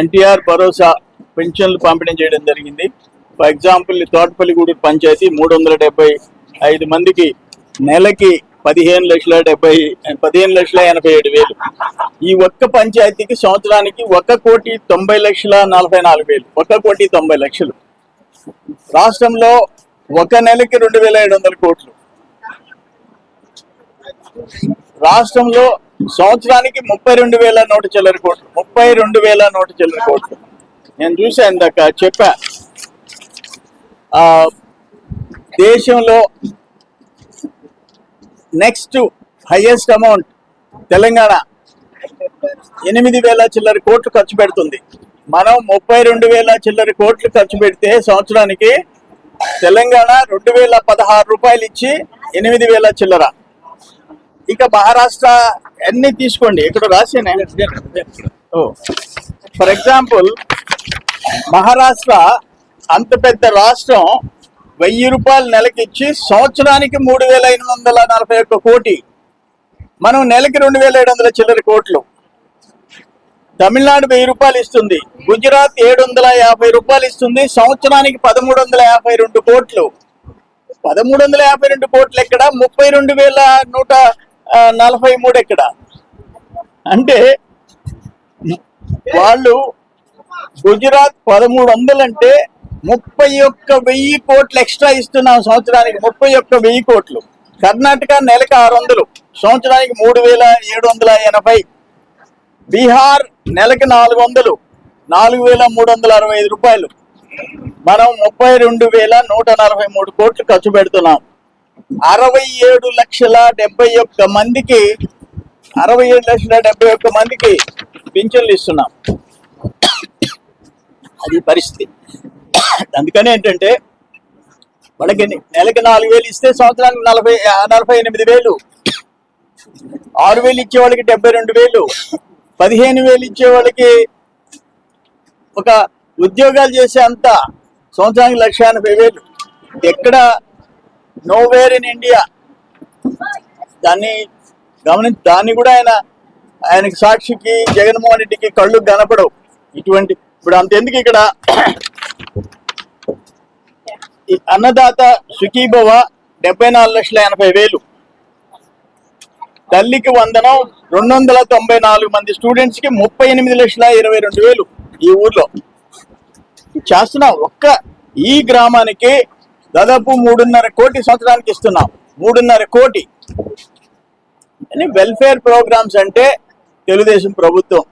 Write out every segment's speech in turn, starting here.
ఎన్టీఆర్ భరోసా పెన్షన్లు పంపిణీ చేయడం జరిగింది. ఫర్ ఎగ్జాంపుల్ తోటపల్లిగూడూరు పంచాయతీ మూడు వందల డెబ్బై ఐదు మందికి నెలకి పదిహేను లక్షల డెబ్బై పదిహేను లక్షల ఎనభై ఏడు వేలు. ఈ ఒక్క పంచాయతీకి సంవత్సరానికి ఒక కోటి తొంభై లక్షల నలభై నాలుగు వేలు. ఒక కోటి తొంభై లక్షలు. రాష్ట్రంలో ఒక నెలకి రెండు వేల ఏడు వందల కోట్లు. రాష్ట్రంలో సంవత్సరానికి ముప్పై రెండు వేల నూట చిల్లర కోట్లు. ముప్పై రెండు వేల నూట చిల్లర కోట్లు. నేను చూశాను ఇందాక చెప్పా. దేశంలో నెక్స్ట్ హైయెస్ట్ అమౌంట్ తెలంగాణ ఎనిమిది వేల చిల్లర కోట్లు ఖర్చు పెడుతుంది. మనం ముప్పై రెండు వేల చిల్లర కోట్లు ఖర్చు పెడితే సంవత్సరానికి తెలంగాణ రెండు వేల పదహారు రూపాయలు ఇచ్చి ఎనిమిది వేల చిల్లర. ఇక మహారాష్ట్ర అన్ని తీసుకోండి. ఇక్కడ రాసేనే. ఓ. ఫర్ ఎగ్జాంపుల్ మహారాష్ట్ర అంత పెద్ద రాష్ట్రం వెయ్యి రూపాయలు నెలకిచ్చి సంవత్సరానికి మూడు వేల ఎనిమిది వందల నలభై ఒక్క కోటి. మనం నెలకి రెండు వేల ఏడు వందల చిల్లర కోట్లు. తమిళనాడు వెయ్యి రూపాయలు ఇస్తుంది. గుజరాత్ ఏడు వందల యాభై రూపాయలు ఇస్తుంది. సంవత్సరానికి పదమూడు వందల యాభై రెండు కోట్లు. పదమూడు వందల యాభై రెండు కోట్లు ఎక్కడ? ముప్పై రెండు వేల నూట నలభై మూడు ఎక్కడ? అంటే వాళ్ళు గుజరాత్ పదమూడు వందలు అంటే ముప్పై ఒక్క వెయ్యి కోట్లు ఎక్స్ట్రా ఇస్తున్నాం సంవత్సరానికి ముప్పై ఒక్క వెయ్యి కోట్లు. కర్ణాటక నెలకు ఆరు వందలు సంవత్సరానికి మూడు వేల ఏడు వందల ఎనభై. బీహార్ నెలకు నాలుగు వందలు నాలుగు వేల మూడు వందల అరవై ఐదు రూపాయలు. మనం ముప్పై రెండు వేల నూట నలభై మూడు కోట్లు ఖర్చు పెడుతున్నాం. అరవై ఏడు లక్షల డెబ్బై ఒక్క మందికి అరవై ఏడు లక్షల డెబ్బై ఒక్క మందికి పింఛన్లు ఇస్తున్నాం. అది పరిస్థితి. అందుకని ఏంటంటే వాళ్ళకి నెలకి నాలుగు వేలు ఇస్తే సంవత్సరానికి నలభై నలభై ఎనిమిది వేలు. ఆరు వేలు ఇచ్చే వాళ్ళకి డెబ్బై రెండు వేలు. పదిహేను వేలు ఇచ్చే వాళ్ళకి ఒక ఉద్యోగాలు చేసే అంత సంవత్సరానికి లక్ష ఎనభై వేలు. ఎక్కడ నోవేర్ ఇన్ ఇండియా దాన్ని గమని దాన్ని కూడా ఆయన ఆయనకి సాక్షికి జగన్మోహన్ రెడ్డికి కళ్ళు కనపడవు. ఇటువంటి ఇప్పుడు అంతెందుకు ఇక్కడ? ఈ అన్నదాత సుఖీభవ డెబ్బై నాలుగు లక్షల ఎనభై వేలు. తల్లికి వందనం రెండు వందల తొంభై నాలుగు మంది స్టూడెంట్స్కి ముప్పై ఎనిమిది లక్షల ఇరవై రెండు వేలు ఈ ఊర్లో. చేస్తున్న ఒక్క ఈ గ్రామానికి దాదాపు మూడున్నర కోటి సంవత్సరానికి ఇస్తున్నాం. మూడున్నర కోటి. అని వెల్ఫేర్ ప్రోగ్రామ్స్ అంటే తెలుగుదేశం ప్రభుత్వం.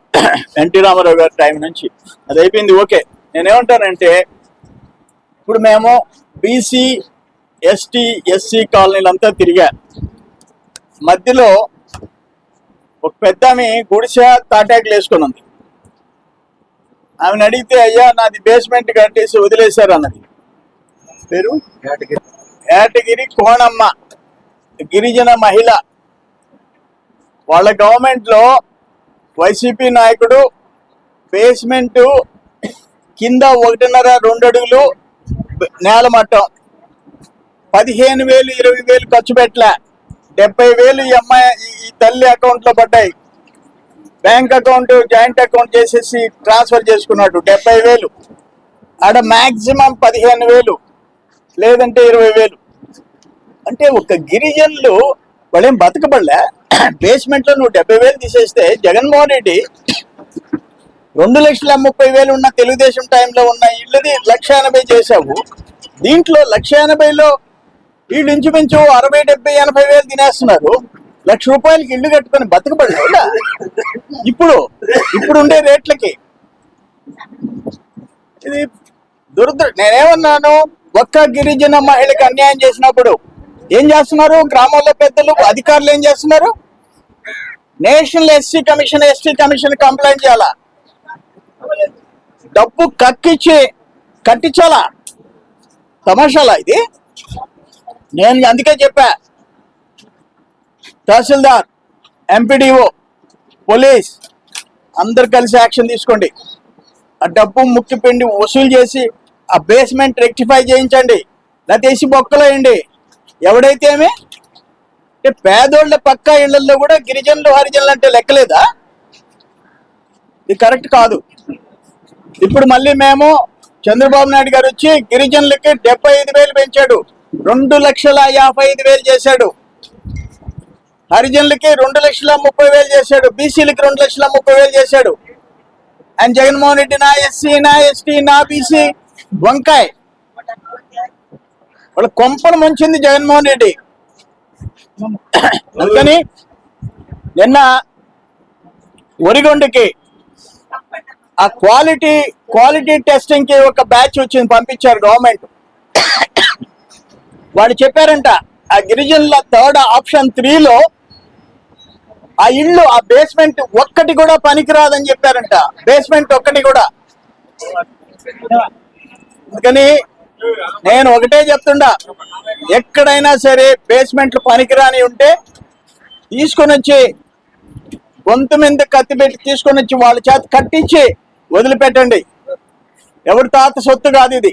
ఎన్టీ రామారావు గారి టైం నుంచి. అది అయిపోయింది ఓకే. నేనేమంటానంటే ఇప్పుడు మేము బీసీ ఎస్టీ ఎస్సీ కాలనీలంతా తిరిగా. మధ్యలో ఒక పెద్ద ఆమె గుడిసె తాటాకులు వేసుకుని ఉంది. ఆమెను అడిగితే అయ్యా నాది బేస్మెంట్ కట్టేసి వదిలేశారు అన్నది. పేరు? ఏటగిరి కోణమ్మ. గిరిజన మహిళ. వాళ్ళ గవర్నమెంట్లో వైసీపీ నాయకుడు బేస్మెంట్ కింద ఒకటిన్నర రెండు అడుగులు నేల మట్టం. పదిహేను వేలు ఇరవై వేలు ఖర్చు పెట్టలే. డెబ్బై వేలు ఈ అమ్మాయి ఈ- తల్లి అకౌంట్లో పడ్డాయి. బ్యాంక్ అకౌంట్ జాయింట్ అకౌంట్ చేసేసి ట్రాన్స్ఫర్ చేసుకున్నాడు. డెబ్బై వేలు. ఆడ మాక్సిమం పదిహేను వేలు. లేదంటే ఇరవై వేలు. అంటే ఒక గిరిజనులు వాళ్ళేం బతకబడలే. బేస్మెంట్లో నువ్వు డెబ్బై వేలు తీసేస్తే జగన్మోహన్ రెడ్డి రెండు లక్షల ముప్పై వేలు ఉన్న తెలుగుదేశం టైంలో ఉన్న ఇళ్ళది లక్ష ఎనభై చేశావు. దీంట్లో లక్ష ఎనభైలో వీళ్ళు ఇంచుమించు అరవై డెబ్బై ఎనభై వేలు తినేస్తున్నారు. లక్ష రూపాయలకి ఇల్లు కట్టుకొని బతకబడలేదా ఇప్పుడు ఇప్పుడు ఉండే రేట్లకి. ఇది దురదృ నేనేమన్నాను? ఒక్క గిరిజన మహిళకి అన్యాయం చేసినప్పుడు ఏం చేస్తున్నారు? గ్రామంలో పెద్దలు అధికారులు ఏం చేస్తున్నారు? National SC commission ST commission complaint చేయాలా? డబ్బు కక్కిచ్చి కట్టించాలా? తమాషాలా ఇది? నేను అందుకే చెప్పా. తహసీల్దార్ ఎంపీడీఓ పోలీస్ అందరు కలిసి యాక్షన్ తీసుకోండి. ఆ డబ్బు ముక్కిపిండి వసూలు చేసి ఆ బేస్మెంట్ రెక్టిఫై చేయించండి. లేకపోతే వేసి వేయండి. ఎవడైతే ఏమి? అంటే పేదోళ్ళ పక్క ఇళ్ళలో కూడా గిరిజనులు హరిజనులు అంటే లెక్కలేదా? ఇది కరెక్ట్ కాదు. ఇప్పుడు మళ్ళీ మేము చంద్రబాబు నాయుడు గారు వచ్చి గిరిజనులకి డెబ్బై ఐదు వేలు పెంచాడు. రెండు లక్షల యాభై ఐదు వేలు చేశాడు. హరిజనులకి రెండు లక్షల ముప్పై వేలు చేశాడు. బీసీలకి రెండు లక్షల ముప్పై వేలు చేశాడు. అండ్ జగన్మోహన్ రెడ్డి నా ఎస్సీ నా ఎస్టీ నా బీసీ వంకాయ్. వాళ్ళ కొంపలు మంచింది జగన్మోహన్ రెడ్డి. అందుకని నిన్న ఒరిగొండకి ఆ క్వాలిటీ క్వాలిటీ టెస్టింగ్కి ఒక బ్యాచ్ వచ్చింది పంపించారు గవర్నమెంట్. వాళ్ళు చెప్పారంట ఆ గిరిజనుల థర్డ్ ఆప్షన్ త్రీలో ఆ ఇల్లు ఆ బేస్మెంట్ ఒక్కటి కూడా పనికిరాదని చెప్పారంట. బేస్మెంట్ ఒక్కటి కూడా. అందుకని నేను ఒకటే చెప్తుండా ఎక్కడైనా సరే బేస్మెంట్లు పనికిరాని ఉంటే తీసుకొని వచ్చి గొంతు మీద కత్తి పెట్టి తీసుకొని వచ్చి వాళ్ళ చేత కట్టించి వదిలిపెట్టండి. ఎవరి తాత సొత్తు కాదు ఇది.